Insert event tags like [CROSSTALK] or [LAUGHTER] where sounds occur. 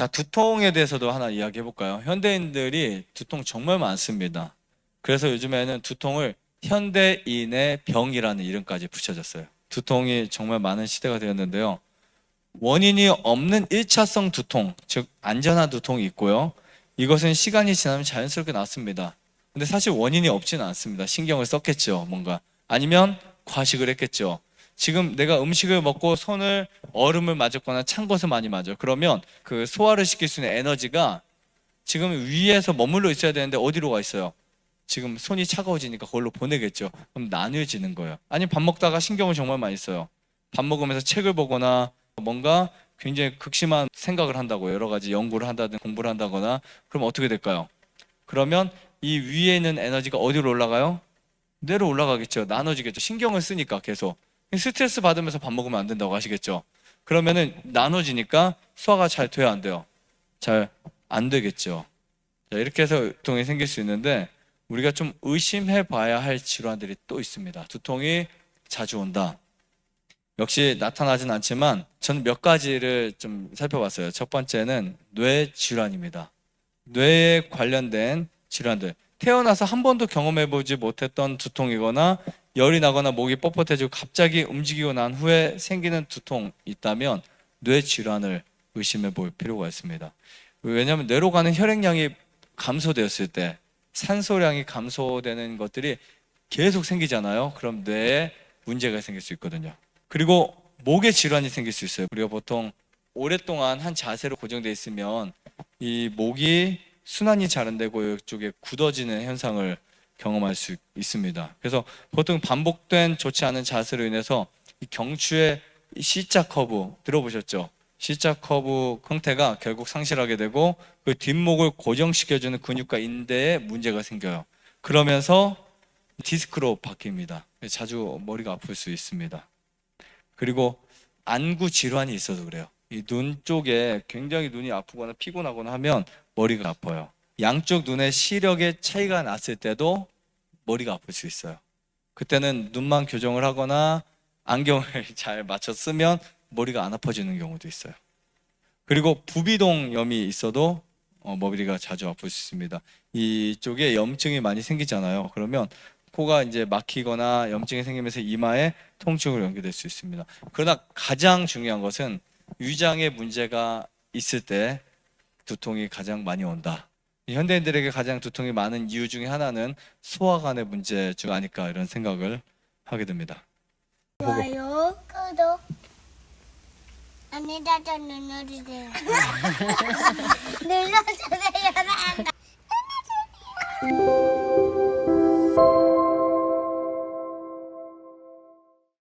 자, 두통에 대해서도 하나 이야기해 볼까요? 현대인들이 두통 정말 많습니다. 그래서 요즘에는 두통을 현대인의 병이라는 이름까지 붙여졌어요. 두통이 정말 많은 시대가 되었는데요. 원인이 없는 1차성 두통, 즉 안전한 두통이 있고요. 이것은 시간이 지나면 자연스럽게 낫습니다. 근데 사실 원인이 없지는 않습니다. 신경을 썼겠죠, 뭔가. 아니면 과식을 했겠죠. 지금 내가 음식을 먹고 손을 얼음을 맞았거나 찬 것을 많이 맞아요. 그러면 그 소화를 시킬 수 있는 에너지가 지금 위에서 머물러 있어야 되는데 어디로 가 있어요? 지금 손이 차가워지니까 그걸로 보내겠죠. 그럼 나뉘어지는 거예요. 아니 밥 먹다가 신경을 정말 많이 써요. 밥 먹으면서 책을 보거나 뭔가 굉장히 극심한 생각을 한다고 여러 가지 연구를 한다든 공부를 한다거나 그럼 어떻게 될까요? 그러면 이 위에 있는 에너지가 어디로 올라가요? 내려 올라가겠죠. 나눠지겠죠. 신경을 쓰니까 계속 스트레스 받으면서 밥 먹으면 안 된다고 하시겠죠. 그러면은 나눠지니까 소화가 잘 돼야 안 돼요. 잘 안 되겠죠. 자, 이렇게 해서 두통이 생길 수 있는데 우리가 좀 의심해 봐야 할 질환들이 또 있습니다. 두통이 자주 온다. 역시 나타나진 않지만 저는 몇 가지를 좀 살펴봤어요. 첫 번째는 뇌 질환입니다. 뇌에 관련된 질환들. 태어나서 한 번도 경험해 보지 못했던 두통이거나 열이 나거나 목이 뻣뻣해지고 갑자기 움직이고 난 후에 생기는 두통이 있다면 뇌 질환을 의심해 볼 필요가 있습니다. 왜냐하면 뇌로 가는 혈액량이 감소되었을 때 산소량이 감소되는 것들이 계속 생기잖아요. 그럼 뇌에 문제가 생길 수 있거든요. 그리고 목에 질환이 생길 수 있어요. 우리가 보통 오랫동안 한 자세로 고정돼 있으면 이 목이 순환이 잘 안 되고 이쪽에 굳어지는 현상을 경험할 수 있습니다. 그래서 보통 반복된 좋지 않은 자세로 인해서 이 경추의 이 C자 커브 들어보셨죠? C자 커브 형태가 결국 상실하게 되고 그 뒷목을 고정시켜주는 근육과 인대에 문제가 생겨요. 그러면서 디스크로 바뀝니다. 자주 머리가 아플 수 있습니다. 그리고 안구 질환이 있어서 그래요. 이 눈 쪽에 굉장히 눈이 아프거나 피곤하거나 하면 머리가 아파요. 양쪽 눈의 시력의 차이가 났을 때도 머리가 아플 수 있어요. 그때는 눈만 교정을 하거나 안경을 [LAUGHS] 잘 맞춰 쓰면 머리가 안 아파지는 경우도 있어요. 그리고 부비동염이 있어도 어, 머리가 자주 아플 수 있습니다. 이쪽에 염증이 많이 생기잖아요. 그러면 코가 이제 막히거나 염증이 생기면서 이마에 통증으로 연결될 수 있습니다. 그러나 가장 중요한 것은 위장에 문제가 있을 때 두통이 가장 많이 온다. 현대인들에게 가장 두통이 많은 이유 중에 하나는 소화관의 문제 중 아닐까 이런 생각을 하게 됩니다. 좋아요, 구독. 아니다도 [LAUGHS] [LAUGHS] 눌러주세요. 눌러주세요. 눌러주세요.